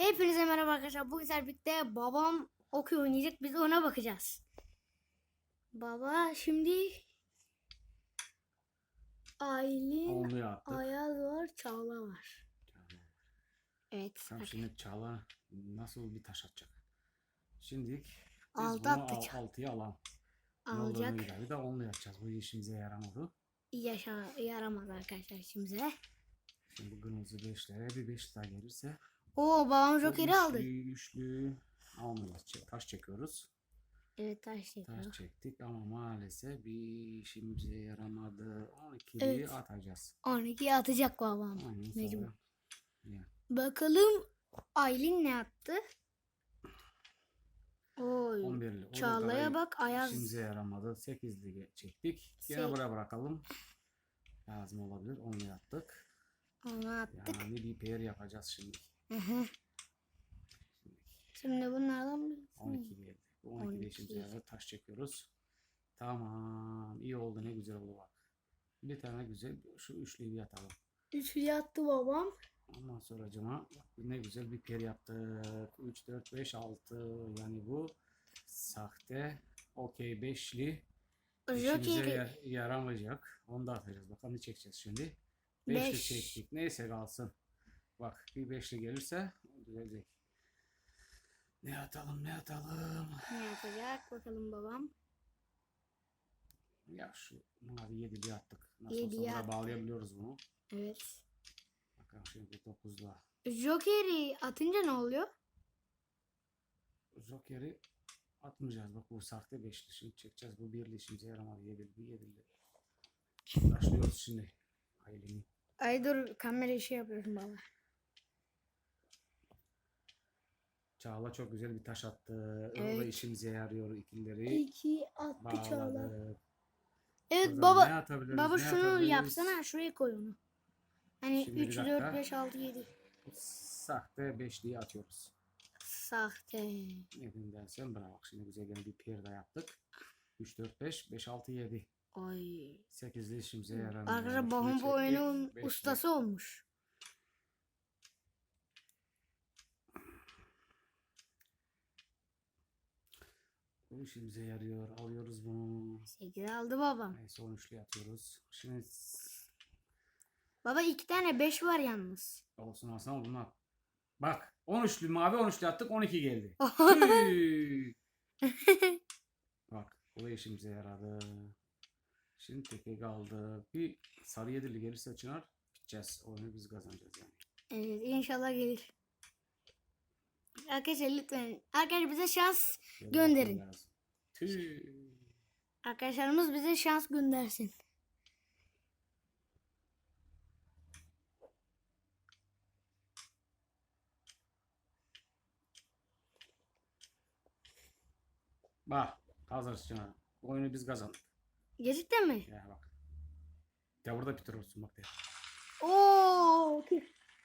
Hepinize merhaba arkadaşlar. Bugün birlikte babam okey oynayacak. Biz ona bakacağız. Baba şimdi Aylin. Ayaz var, Çağla var. Evet. Tamam şimdi Çağla nasıl bir taş atacak? Şimdi biz Altı bunu al, altıya alan. Alacak. Bir de onunla yapacağız. Bu işimize yaramadı. Yaşa, yaramaz arkadaşlar işimize. Şimdi kırmızı beşlere bir beş daha gelirse. Oo babam jokeri aldı. Üçlü, üçlü Taş çekiyoruz. Evet taş Taş çekiyor. çektik ama maalesef bir işimize yaramadı. 12'yi Evet. atacağız. 12'yi atacak babam. Mecbur. Bakalım Aylin ne yaptı? Oy. 11'li. O da Çağla'ya bak Ayaz. İşimize yaramadı. 8'li çektik. Gene Sek- buraya bırakalım. Lazım olabilir. Onu yaptık. Onu attık. Yani bir pair yapacağız şimdi. Hı hı. Şimdi bunlardan bir 12 geldi. Bu 12 12. işimize yaradı. Taş çekiyoruz. Tamam. iyi oldu. Ne güzel oldu bak. Bir tane güzel. Şu üçlüyü bir atalım. Üçü yattı babam. Ondan sonra cıma ne güzel bir pair yaptık. 3, 4, 5, 6. Yani bu sahte. Okey beşli. İşimize Joker'i ya- yaramayacak. Onu da atacağız. Bakalım ne çekeceğiz şimdi. Beşli Beş. çektik. Neyse kalsın. Bak bir beşli gelirse düzelecek. Ne atalım ne atalım. ne yapacak bakalım babam. Ya şu mavi yedili attık. Nasıl Yediyi olsa attık. bağlayabiliyoruz bunu. Evet. Bakalım şimdi 9'la. Joker'i atınca ne oluyor? Joker'i atmayacağız. Bak bu sahte beşli. Şimdi çekeceğiz. Bu birli işimize yaramadı. Yedili bir yedili. Başlıyoruz şimdi. Aylin. Ay dur kamera işi yapıyorum baba. Çağla çok güzel bir taş attı. O da Evet. işimize yarıyor ikilileri. İki attı Çağla. Bağladık. Evet O baba. ne atabiliriz, Baba ne şunu atabiliriz? yapsana şuraya koy onu. Hani Şimdi bir 3, dakika. 4, 5, 6, 7. Sahte beşliği atıyoruz. Sahte. Neden dersen bana bak şimdi güzel bir pair daha yaptık. 3, 4, 5, 5, 6, 7. Ay. 8'li işimize yaramıyor. Arkadaşlar babam bu oyunun ustası olmuş. Bu işimize yarıyor. Alıyoruz bunu. 8 aldı babam. Neyse 13'lü atıyoruz. Şimdi Baba iki tane 5 var yalnız. olsun ama bunu at. Bak 13'lü mavi 13'lü attık 12 geldi. Bak bu da işimize yaradı. Şimdi teke kaldı. Bir sarı yedili gelirse Çınar biteceğiz. Oyunu biz kazanacağız yani. Evet inşallah gelir. Arkadaşlar lütfen. Arkadaşlar bize şans Gönderin. arkadaşlarımız bize şans göndersin. Bak hazır. Bu oyunu biz kazandık. Gerçekten mi? Ya bak. Ya burada bitir olsun bak. ya. Oo!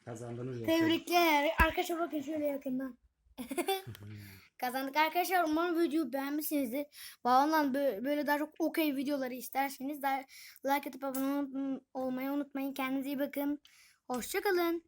Kazandınız. Tebrikler. Arkadaşlar bakın şöyle yakından. Kazandık arkadaşlar. Umarım videoyu beğenmişsinizdir. Babamla bö- böyle daha çok okey videoları isterseniz daha like atıp abone ol- olmayı unutmayın. Kendinize iyi bakın. Hoşçakalın.